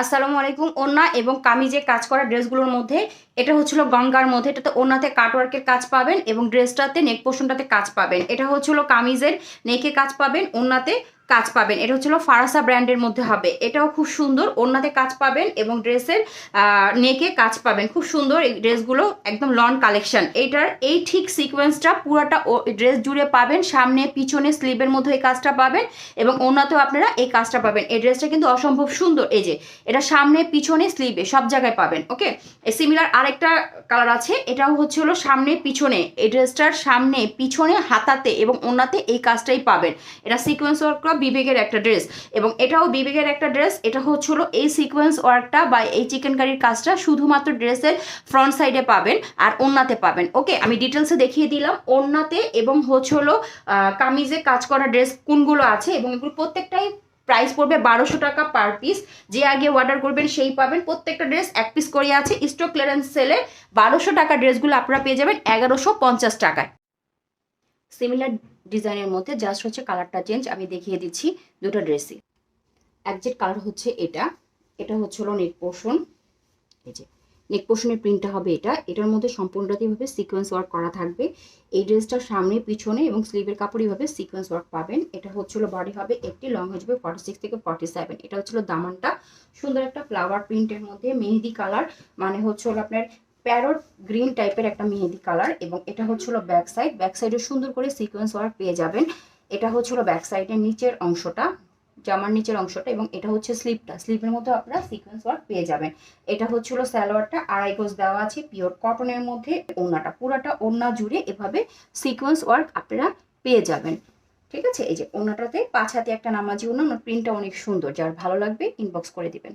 আসসালামু আলাইকুম ওনা এবং কামিজে কাজ করা ড্রেসগুলোর মধ্যে। এটা হচ্ছিল গঙ্গার মধ্যে, এটাতে ওনাতে কাটওয়ার্কের কাজ পাবেন এবং ড্রেসটাতে নেক পোর্শনটাতে কাজ পাবেন। এটা হচ্ছিল কামিজের, নেকে কাজ পাবেন ওনাতে কাজ পাবেন। এটা হচ্ছিল ফারাসা ব্র্যান্ডের মধ্যে হবে। এটাও খুব সুন্দর। ওনাতে কাজ পাবেন এবং ড্রেসের নেকে কাজ পাবেন। খুব সুন্দর এই ড্রেসগুলো একদম লন কালেকশন। এইটার, এই ঠিক সিকোয়েন্সটা পুরাটা ড্রেস জুড়ে পাবেন। সামনে, পিছনে, স্লিভের মধ্যে এই কাজটা পাবেন এবং ওনাতেও আপনারা এই কাজটা পাবেন। এই ড্রেসটা কিন্তু অসম্ভব সুন্দর। এই যে, এটা সামনে, পিছনে, স্লিভে সব জায়গায় পাবেন। ওকে? সিমিলার আরেকটা কালার আছে। এটাও হচ্ছে হলো সামনে, পিছনে। এই ড্রেসটার সামনে, পিছনে, হাতাতে এবং ওনাতে এই কাজটাই পাবেন। এটা সিকোয়েন্স ওয়ার্ক বিবেকের একটা ড্রেস। এবং এটাও বিবেকের একটা ড্রেস। এটা হচ্ছে হলো এই সিকোয়েন্স ওয়ার্কটা বা এই চিকেন কারির কাজটা শুধুমাত্র ড্রেসের ফ্রন্ট সাইডে পাবেন আর ওনাতে পাবেন। ওকে আমি ডিটেলসে দেখিয়ে দিলাম। ওনাতে এবং হচ্ছে হলো কামিজে কাজ করা ড্রেস কোনগুলো আছে এবং এগুলো প্রত্যেকটাই প্রাইস পড়বে বারোশো টাকা পার পিস যে আগে অর্ডার করবেন সেই পাবেন। প্রত্যেকটা ড্রেস এক পিস করে আছে। স্টক ক্লিয়ারেন্স সেলে বারোশো টাকা ড্রেসগুলো আপনারা পেয়ে যাবেন এগারোশো পঞ্চাশ টাকায়। সিমিলার ডিজাইনের মধ্যে জাস্ট হচ্ছে কালারটা চেঞ্জ আমি দেখিয়ে দিচ্ছি দুটো ড্রেসই একজেট কালার হচ্ছে এটা এটা হচ্ছে হলো নেক পোর্শন এই যে নেক পোর্শনের প্রিন্টটা হবে এটা, এটার মধ্যে সম্পূর্ণটাতে এভাবে সিকোয়েন্স ওয়ার্ক করা থাকবে। এই ড্রেসটার সামনে, পিছনে এবং স্লিভের কাপড় এইভাবে সিকোয়েন্স ওয়ার্ক পাবেন। এটা হচ্ছিল বডি হবে একটি লং হয়ে যাবে ফর্টি সিক্স থেকে ফর্টি সেভেন এটা হচ্ছিল দামানটা। সুন্দর একটা ফ্লাওয়ার প্রিন্টের মধ্যে, মেহেদি কালার মানে হচ্ছে হলো আপনার প্যারট গ্রিন টাইপের একটা মেহেদি কালার এবং এটা হচ্ছিল ব্যাক সাইড। ব্যাক সাইডে সুন্দর করে সিকোয়েন্স ওয়ার্ক পেয়ে যাবেন। এটা হচ্ছিল ব্যাক সাইডের নিচের অংশটা, জামার নিচের অংশটা এবং এটা হচ্ছে স্লিপটা। স্লিপের মধ্যে আপনারা সিকোয়েন্স ওয়ার্ক পেয়ে যাবেন। এটা হচ্ছিল স্যালোয়ারটা আড়াই গোজ দেওয়া আছে পিওর কটনের মধ্যে ওনাটা পুরাটা ওড়না জুড়ে এভাবে সিকোয়েন্স ওয়ার্ক আপনারা পেয়ে যাবেন। ঠিক আছে? এই যে ওনাটাতে পাঁচ হাতে একটা নামাজি ওড়না ওনার প্রিন্টটা অনেক সুন্দর। যার ভালো লাগবে ইনবক্স করে দিবেন।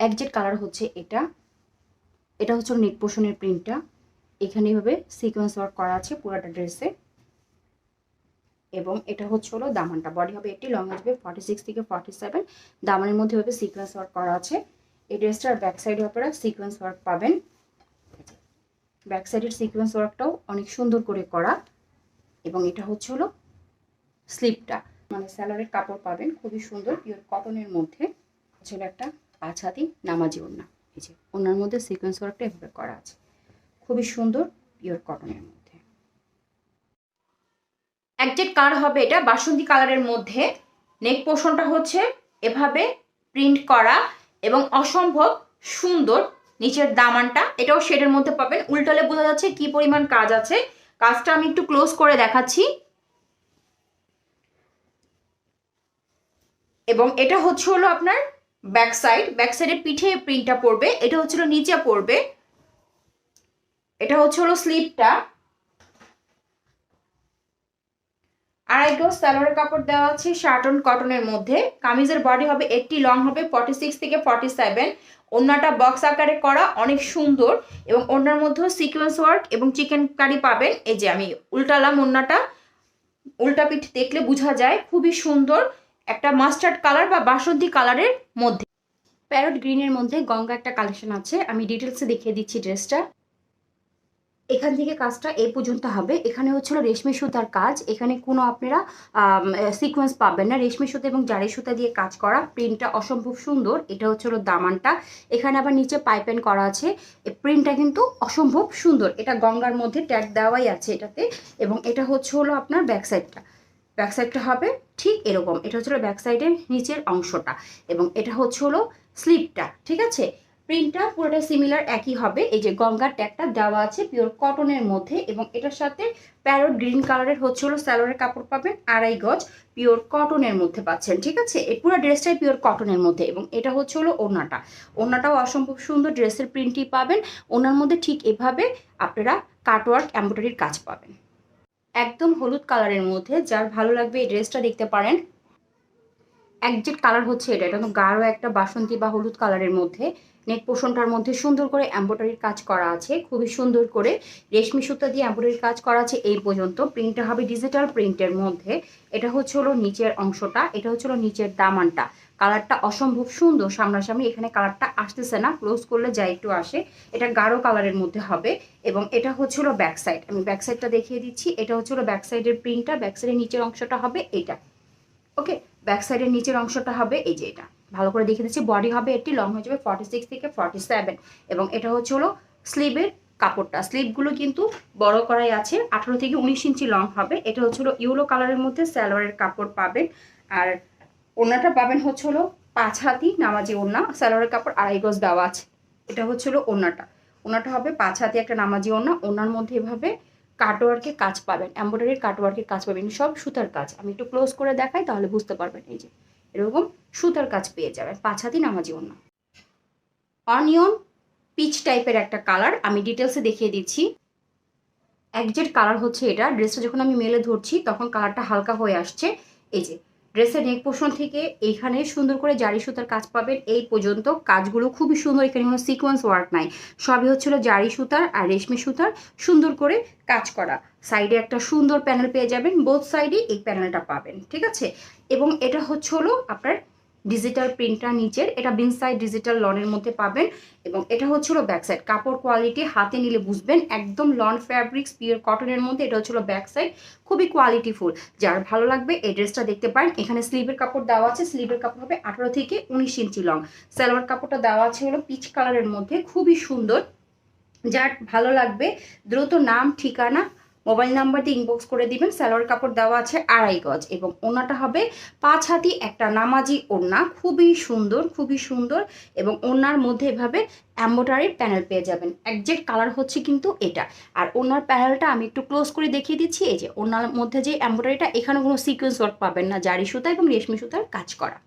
একজেট কালার হচ্ছে এটা। এটা হচ্ছে নেক পোষণের প্রিন্টটা। এখানে এভাবে সিকোয়েন্স ওয়ার্ক করা আছে পুরাটা ড্রেসে এবং এটা হচ্ছে হলো দামানটা। বডি হবে একটি লং আসবে ফর্টি সিক্স থেকে ফর্টি সেভেন দামানের মধ্যে হবে সিকোয়েন্স ওয়ার্ক করা আছে। এই ড্রেসটার ব্যাক সাইডে আপনারা সিকোয়েন্স ওয়ার্ক পাবেন। ব্যাক সাইডের সিকোয়েন্স ওয়ার্কটাও অনেক সুন্দর করে করা। এবং এটা হচ্ছে হলো স্লিপটা মানে স্যালারের কাপড় পাবেন। খুবই সুন্দর পিওর কটনের মধ্যে। ছিল একটা পাঁচ নামাজি ওড়না। এই যে ওনার মধ্যে সিকোয়েন্স ওয়ার্কটা এভাবে করা আছে। খুবই সুন্দর পিওর কটনের মধ্যে। একজেট কালার হবে এটা, বাসন্তী কালারের মধ্যে। নেক পোর্শনটা হচ্ছে এভাবে প্রিন্ট করা এবং অসম্ভব সুন্দর নিচের দামানটা। এটাও শেডের মধ্যে পাবেন। উল্টালে বোঝা যাচ্ছে কি পরিমাণ কাজ আছে। কাজটা আমি একটু ক্লোজ করে দেখাচ্ছি। এবং এটা হচ্ছে হলো আপনার ব্যাক সাইড ব্যাক সাইডের পিঠে প্রিন্টটা পড়বে, এটা হচ্ছে হলো নিচে পড়বে, এটা হচ্ছে হলো স্লিপটা। আড়াই গজ সালোয়ার কাপড় দেওয়া আছে শার্টন কটনের মধ্যে। কামিজের বডি হবে এইটটি লং হবে ফর্টি সিক্স থেকে ফর্টি সেভেন বক্স আকারে করা, অনেক সুন্দর। এবং ওড়নার মধ্যেও সিকোয়েন্স ওয়ার্ক এবং চিকেন কারি পাবেন। এই যে আমি উল্টালাম ওড়নাটা উল্টা পিঠ দেখলে বোঝা যায়, খুবই সুন্দর। একটা মাস্টার্ড কালার বা বাসন্তী কালারের মধ্যে। প্যারট গ্রিনের মধ্যে গঙ্গা একটা কালেকশন আছে, আমি ডিটেলসে দেখিয়ে দিচ্ছি ড্রেসটা। এখান থেকে কাজটা এ পর্যন্ত হবে। এখানে হচ্ছিল রেশমি সুতার কাজ। এখানে কোনো আপনারা সিকোয়েন্স পাবেন না। রেশমি সুতা এবং জারি সুতা দিয়ে কাজ করা। প্রিন্টটা অসম্ভব সুন্দর। এটা হচ্ছিল দামানটা। এখানে আবার নিচে পাইপেন করা আছে। প্রিন্টটা কিন্তু অসম্ভব সুন্দর। এটা গঙ্গার মধ্যে ট্যাগ দেওয়াই আছে এটাতে। এবং এটা হচ্ছে হলো আপনার ব্যাক সাইডটা। ব্যাক সাইডটা হবে ঠিক এরকম। এটা হচ্ছিল ব্যাক সাইডের নিচের অংশটা এবং এটা হচ্ছে হলো স্লিপটা, ঠিক আছে? প্রিন্টটা পুরোটা সিমিলার একই হবে। এই যে গঙ্গার ট্যাগটা দেওয়া আছে পিওর কটনের মধ্যে এবং এটার সাথে প্যারোট গ্রিন কালারের হচ্ছে হলো স্যালোয়ারের কাপড় পাবেন, আড়াই গজ পিওর কটনের মধ্যে পাচ্ছেন, ঠিক আছে? এই পুরো ড্রেসটাই পিওর কটনের মধ্যে এবং এটা হচ্ছে হলো ওনাটা ওনাটাও অসম্ভব সুন্দর ড্রেসের প্রিন্টই পাবেন। ওনার মধ্যে ঠিক এভাবে আপনারা কাটওয়ার্ক এম্ব্রয়ডারির কাজ পাবেন। একদম হলুদ কালারের মধ্যে যার ভালো লাগবে এই ড্রেসটা দেখতে পারেন। একজেক্ট কালার হচ্ছে এটা। এটা তো গাঢ় একটা বাসন্তী বা হলুদ কালারের মধ্যে। নেক পোষণটার মধ্যে সুন্দর করে এম্ব্রয়ডারির কাজ করা আছে। খুবই সুন্দর করে রেশমি সুতা দিয়ে এম্ব্রয়ডারির কাজ করা আছে এই পর্যন্ত। প্রিন্টটা হবে ডিজিটাল প্রিন্টের মধ্যে। এটা হচ্ছে হলো নিচের অংশটা। এটা হচ্ছে হলো নিচের দামানটা। কালারটা অসম্ভব সুন্দর সামনাসামনি। এখানে কালারটা আসতেছে না। ক্লোজ করলে যা একটু আসে। এটা গাঢ় কালারের মধ্যে হবে এবং এটা হচ্ছে হলো ব্যাক সাইড আমি ব্যাক সাইডটা দেখিয়ে দিচ্ছি। এটা হচ্ছে হলো ব্যাক সাইডের প্রিন্টটা ব্যাক সাইডের নিচের অংশটা হবে এটা ওকে ব্যাক সাইডের নিচের অংশটা হবে এই যে এটা। ভালো করে দেখে দিচ্ছি বডি হবে এটি লং হয়ে যাবে ফর্টি সিক্স থেকে ফর্টি সেভেন এবং এটা হচ্ছে হলো স্লিভের কাপড়টা। স্লিভগুলো কিন্তু বড় করাই আছে, আঠারো থেকে উনিশ ইঞ্চি লং হবে। এটা হচ্ছে হলো ইউলো কালারের মধ্যে স্যালোয়ারের কাপড় পাবেন। আর ওড়নাটা পাবেন হচ্ছে হলো পাঁচ হাতি নামাজি ওড়না স্যালোয়ারের কাপড় আড়াই গজ দেওয়া আছে। এটা হচ্ছে হলো ওনাটা ওনাটা হবে পাঁচ হাতি একটা নামাজি ওড়না। ওনার মধ্যে এভাবে কাটওয়ার্কের কাজ পাবেন এম্ব্রয়ডারির কাটওয়ার্কের কাজ পাবেন, সব সুতার কাজ। আমি একটু ক্লোজ করে দেখাই, তাহলে বুঝতে পারবেন এই যে, এরকম সুতার কাজ পেয়ে যাবেন, পাঁচ হাতি নামাজি অন্য অনিয়ন পিচ টাইপের একটা কালার আমি ডিটেলসে দেখিয়ে দিচ্ছি। একজেট কালার হচ্ছে এটা ড্রেসটা যখন আমি মেলে ধরছি, তখন কালারটা হালকা হয়ে আসছে। এই যে ড্রেসের নেক পোর্শন থেকে এইখানে সুন্দর করে জারি সুতার কাজ পাবেন। এই পর্যন্ত কাজগুলো খুবই সুন্দর। এখানে কোনো সিকোয়েন্স ওয়ার্ক নাই। সবই হচ্ছিল জারি সুতার আর রেশমি সুতার সুন্দর করে কাজ করা। সাইডে একটা সুন্দর প্যানেল পেয়ে যাবেন। বোথ সাইডে এই প্যানেলটা পাবেন। ঠিক আছে? এবং এটা হচ্ছে হলো আপনার ডিজিটাল প্রিন্টার নিচের, এটা বিন সাইড ডিজিটাল লনের মধ্যে পাবেন এবং এটা হচ্ছে হলো ব্যাক সাইড কাপড় কোয়ালিটি হাতে নিলে বুঝবেন, একদম লন ফ্যাব্রিক্স পিওর কটনের মধ্যে এটা হচ্ছে হলো ব্যাক সাইড খুবই কোয়ালিটিফুল যার ভালো লাগবে এই ড্রেসটা দেখতে পারেন। এখানে স্লিভের কাপড় দেওয়া আছে স্লিভের কাপড় হবে আঠারো থেকে উনিশ ইঞ্চি লং সালোয়ার কাপড়টা দেওয়া আছে হলো পিচ কালারের মধ্যে, খুবই সুন্দর। যার ভালো লাগবে, দ্রুত নাম, ঠিকানা মোবাইল নাম্বার দিয়ে ইনবক্স করে দিবেন, সালোয়ার কাপড় দেওয়া আছে আড়াই গজ এবং ওনাটা হবে পাঁচ হাতি, একটা নামাজি ওড়না, খুবই সুন্দর খুবই সুন্দর এবং ওনার মধ্যে এভাবে অ্যাম্বোটারির প্যানেল পেয়ে যাবেন। একজ্যাক্ট কালার হচ্ছে কিন্তু এটা। আর ওনার প্যানেলটা আমি একটু ক্লোজ করে দেখিয়ে দিচ্ছি, এই যে ওনার মধ্যে যে অ্যাম্বোটারিটা এখানে কোনো সিকোয়েন্স ওয়ার্ক পাবেন না, জারি সুতা এবং রেশমি সুতার কাজ করা।